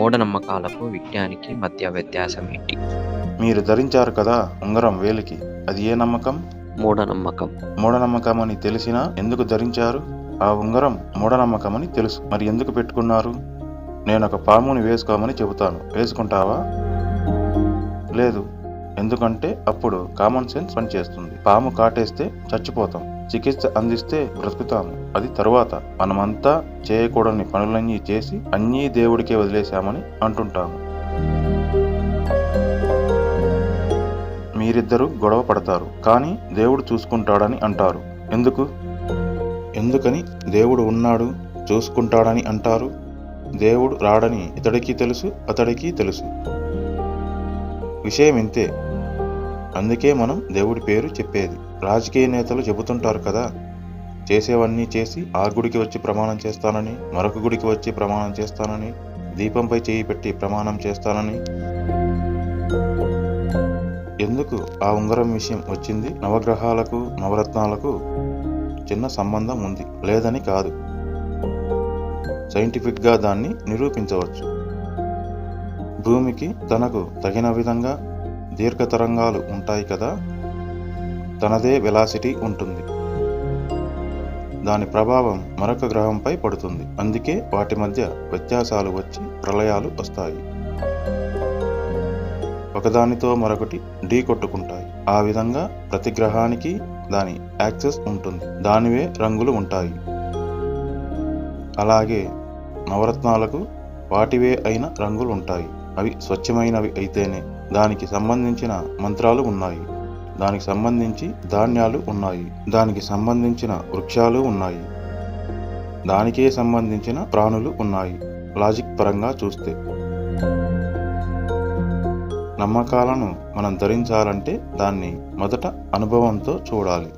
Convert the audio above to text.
మూఢనమ్మకాలకు విజ్ఞానికి మధ్య వ్యత్యాసం ఏంటి? మీరు ధరించారు కదా ఉంగరం వేలికి అది ఏ నమ్మకం? మూఢనమ్మకం. మూఢనమ్మకం అని తెలిసినా ఎందుకు ధరించారు? ఆ ఉంగరం మూఢనమ్మకం అని తెలుసు. మరి ఎందుకు పెట్టుకున్నారు? నేను ఒక పాముని వేసుకోమని చెబుతాను. వేసుకుంటావా? లేదు. ఎందుకంటే అప్పుడు కామన్ సెన్స్ పనిచేస్తుంది. పాము కాటేస్తే చచ్చిపోతాం. చికిత్స అందిస్తే బ్రతుకుతాము. అది తరువాత మనమంతా చేయకూడని పనులన్నీ చేసి అన్నీ దేవుడికే వదిలేశామని అంటుంటాము. మీరిద్దరూ గొడవ పడతారు. కానీ దేవుడు చూసుకుంటాడని అంటారు. ఎందుకు? ఎందుకని దేవుడు ఉన్నాడు చూసుకుంటాడని అంటారు? దేవుడు రాడని ఇతడికి తెలుసు అతడికి తెలుసు. విషయం ఇంతే అందుకే మనం దేవుడి పేరు చెప్పేది. రాజకీయ నేతలు చెబుతుంటారు కదా చేసేవన్నీ చేసి ఆ గుడికి వచ్చి ప్రమాణం చేస్తానని మరొక గుడికి వచ్చి ప్రమాణం చేస్తానని దీపంపై చేయి పెట్టి ప్రమాణం చేస్తానని. ఎందుకు ఆ ఉంగరం విషయం వచ్చింది? నవగ్రహాలకు నవరత్నాలకు చిన్న సంబంధం ఉంది. లేదని కాదు. సైంటిఫిక్గా దాన్ని నిరూపించవచ్చు. భూమికి తనకు తగిన విధంగా దీర్ఘతరంగాలు ఉంటాయి కదా తనదే వెలాసిటీ ఉంటుంది. దాని ప్రభావం మరొక గ్రహంపై పడుతుంది. అందుకే వాటి మధ్య వ్యత్యాసాలు వచ్చి ప్రళయాలు వస్తాయి. ఒకదానితో మరొకటి ఢీ కొట్టుకుంటాయి. ఆ విధంగా ప్రతి గ్రహానికి దాని యాక్సెస్ ఉంటుంది. దానివే రంగులు ఉంటాయి. అలాగే నవరత్నాలకు వాటివే అయిన రంగులు ఉంటాయి. అవి స్వచ్ఛమైనవి అయితేనే దానికి సంబంధించిన మంత్రాలు ఉన్నాయి. దానికి సంబంధించి ధాన్యాలు ఉన్నాయి. దానికి సంబంధించిన వృక్షాలు ఉన్నాయి. దానికే సంబంధించిన ప్రాణులు ఉన్నాయి. లాజిక్ పరంగా చూస్తే నమ్మకాలను మనం ధరించాలంటే దాన్ని మొదట అనుభవంతో చూడాలి.